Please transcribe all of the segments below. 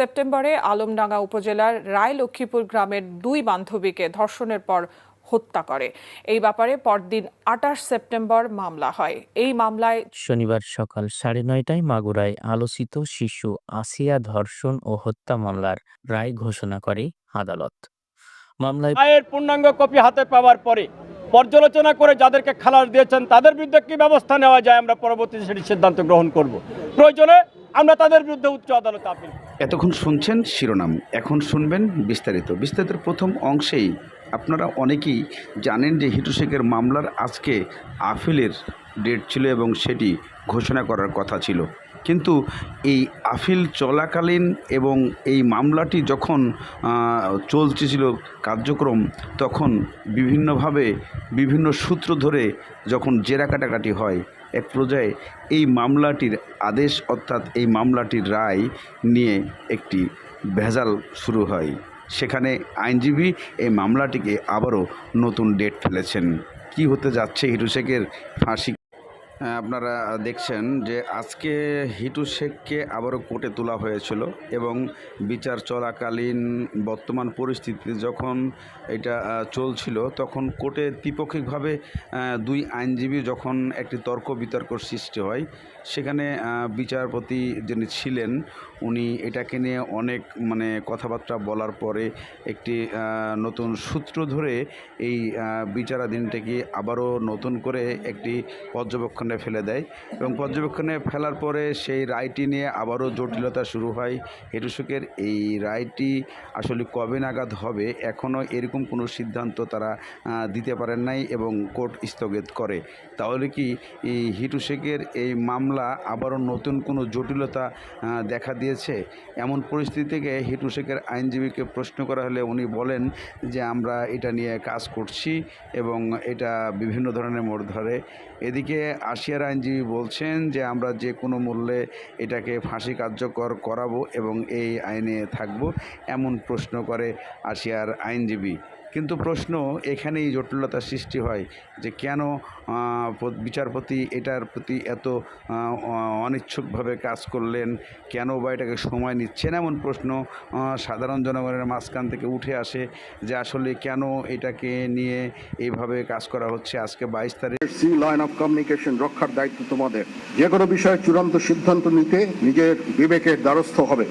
সেপ্টেম্বরে আলমডাঙ্গা উপজেলার রায় লক্ষ্মীপুর গ্রামের দুই বান্ধবীকে ধর্ষণের পর হত্যা করে। এই ব্যাপারে পরদিন আঠাশ সেপ্টেম্বর মামলা হয়। এই মামলায় শনিবার সকাল সাড়ে নয়টায় মাগুরায় আলোচিত শিশু আসিয়া ধর্ষণ ও হত্যা মামলার রায় ঘোষণা করে আদালত। মামলায় রায়ের পূর্ণাঙ্গ কপি হাতে পাওয়ার পরে পর্যালোচনা করে যাদেরকে খালাস দিয়েছেন, তাদের বিরুদ্ধে কী ব্যবস্থা নেওয়া যায় আমরা পরবর্তীতে সেটি সিদ্ধান্ত গ্রহণ করব। প্রয়োজনে আমরা তাদের বিরুদ্ধে উচ্চ আদালতে আপিল এতক্ষণ শুনছেন শিরোনাম, এখন শুনবেন বিস্তারিত। বিস্তারিত প্রথম অংশেই আপনারা অনেকেই জানেন যে হিটুশেখের মামলার আজকে আপিলের ডেট ছিল এবং সেটি ঘোষণা করার কথা ছিল। কিন্তু এই আপিল চলাকালীন এবং এই মামলাটি যখন চলতেছিল কার্যক্রম, তখন বিভিন্নভাবে বিভিন্ন সূত্র ধরে যখন জেরা কাটাকাটি হয়, এক পর্যায়ে এই মামলাটির আদেশ অর্থাৎ এই মামলাটির রায় নিয়ে একটি ভেজাল শুরু হয়। সেখানে আইনজীবী এই মামলাটিকে আবারও নতুন ডেট ফেলেছেন। কি হতে যাচ্ছে হিটু শেখের ফাঁসি আপনারা দেখছেন যে আজকে হিটু শেখকে আবারও কোর্টে তোলা হয়েছিল এবং বিচার চলাকালীন বর্তমান পরিস্থিতিতে যখন এটা চলছিল, তখন কোর্টে দ্বিপক্ষিকভাবে দুই আইনজীবী যখন একটি তর্ক বিতর্ক সৃষ্টি হয়, সেখানে বিচারপতি যিনি ছিলেন, উনি এটাকে নিয়ে অনেক মানে কথাবার্তা বলার পরে একটি নতুন সূত্র ধরে এই বিচারাধীনটাকে আবারও নতুন করে একটি পর্যবেক্ষণে ফেলে দেয় এবং পর্যবেক্ষণে ফেলার পরে সেই রায়টি নিয়ে আবারও জটিলতা শুরু হয়। হেটুসুকের এই রায়টি আসলে কবে নাগাদ হবে এখনও এরকম কোনো সিদ্ধান্ত তারা দিতে পারেন নাই এবং কোর্ট স্থগিত করে। তাহলে কি এই এই মামলা আবারও নতুন কোনো জটিলতা দেখা দিয়েছে? এমন পরিস্থিতি থেকে আইনজীবীকে প্রশ্ন করা হলে উনি বলেন যে, আমরা এটা নিয়ে কাজ করছি এবং এটা বিভিন্ন ধরনের মোড় ধরে। এদিকে আশিয়ার আইনজীবী বলছেন যে আমরা যে কোনো মূল্যে এটাকে ফাঁসি কার্যকর করাবো এবং এই আইনে থাকব, এমন প্রশ্ন করে রাশিয়ার আইনজীবী। কিন্তু প্রশ্ন এখানেই জটিলতা সৃষ্টি হয় যে কেন বিচারপতি এটার প্রতি এত অনিচ্ছুকভাবে কাজ করলেন? কেন বা এটাকে সময় নিচ্ছেন? এমন প্রশ্ন সাধারণ জনগণের মাঝখান থেকে উঠে আসে যে আসলে কেন এটাকে নিয়ে এইভাবে কাজ করা হচ্ছে আজকে বাইশ তারিখ। সি লাইন অফ কমিউনিকেশন রক্ষার দায়িত্ব তোমাদের। যে কোনো বিষয়ে চূড়ান্ত সিদ্ধান্ত নিতে নিজের বিবেকের দ্বারস্থ হবে।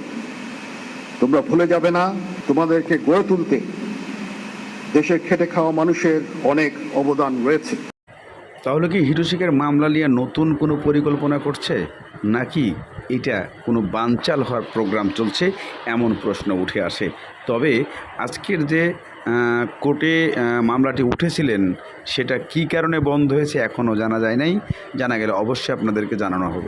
তোমরা ভুলে যাবে না, তোমাদেরকে গড়ে তুলতে দেশে খেটে খাওয়া মানুষের অনেক অবদান রয়েছে। তাহলে কি হিরোশিকের মামলা নিয়ে নতুন কোনো পরিকল্পনা করছে? নাকি এটা কোনো বানচাল হওয়ার প্রোগ্রাম চলছে? এমন প্রশ্ন উঠে আসে। তবে আজকের যে কোর্টে মামলাটি উঠেছিলেন, সেটা কি কারণে বন্ধ হয়েছে এখনও জানা যায় নাই। জানা গেলে অবশ্যই আপনাদেরকে জানানো হবে।